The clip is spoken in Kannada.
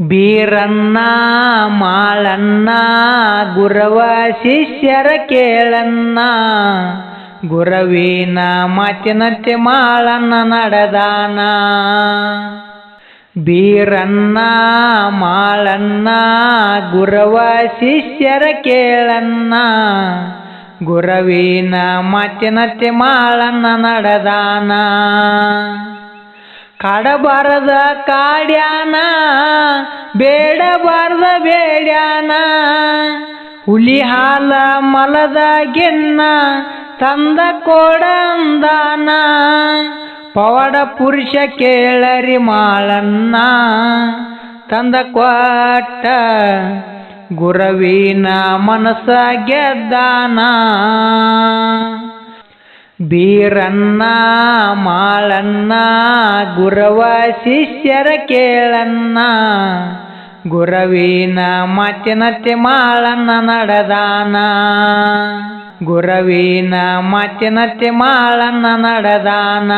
ಬೀರನ್ನ, ಮಾಳನ್ನ, ಗುರವ ಶಿಷ್ಯರ ಕೇಳನ್ನ, ಗುರವಿನ ಮಾತಿನಂತೆ ಮಾಳನ್ನ ನಡೆದಾನ. ಬೀರನ್ನ, ಮಾಳನ್ನ, ಗುರವ ಶಿಷ್ಯರ ಕೇಳನ್ನ, ಗುರವಿನ ಮಾತಿನಂತೆ ಮಾಳನ್ನ ನಡೆದಾನ. ಕಾಡಬಾರದ ಕಾಡ್ಯಾನ, ಬೇಡಬಾರದ ಬೇಡ್ಯಾನ. ಹುಲಿ ಹಾಲ ಮಲದ ಗೆನ್ನ ತಂದ ಕೊಡಂದಾನ. ಪವಾಡ ಪುರುಷ ಕೇಳರಿ ಮಾಳನ್ನ. ತಂದ ಕೊಟ್ಟ ಗುರವಿನ ಮನಸ ಗೆದ್ದಾನ. ಬೀರನ್ನ ಮಾಳನ್ನ ಗುರವ ಶಿಷ್ಯರ ಕೇಳನ್ನ ಗುರವಿನ ಮಾತಿನತ್ತೆ ಮಾಳನ್ನ ನಡೆದಾನ. ಗುರವಿನ ಮಾತಿನತ್ತೆ ಮಾಳನ್ನ ನಡೆದಾನ.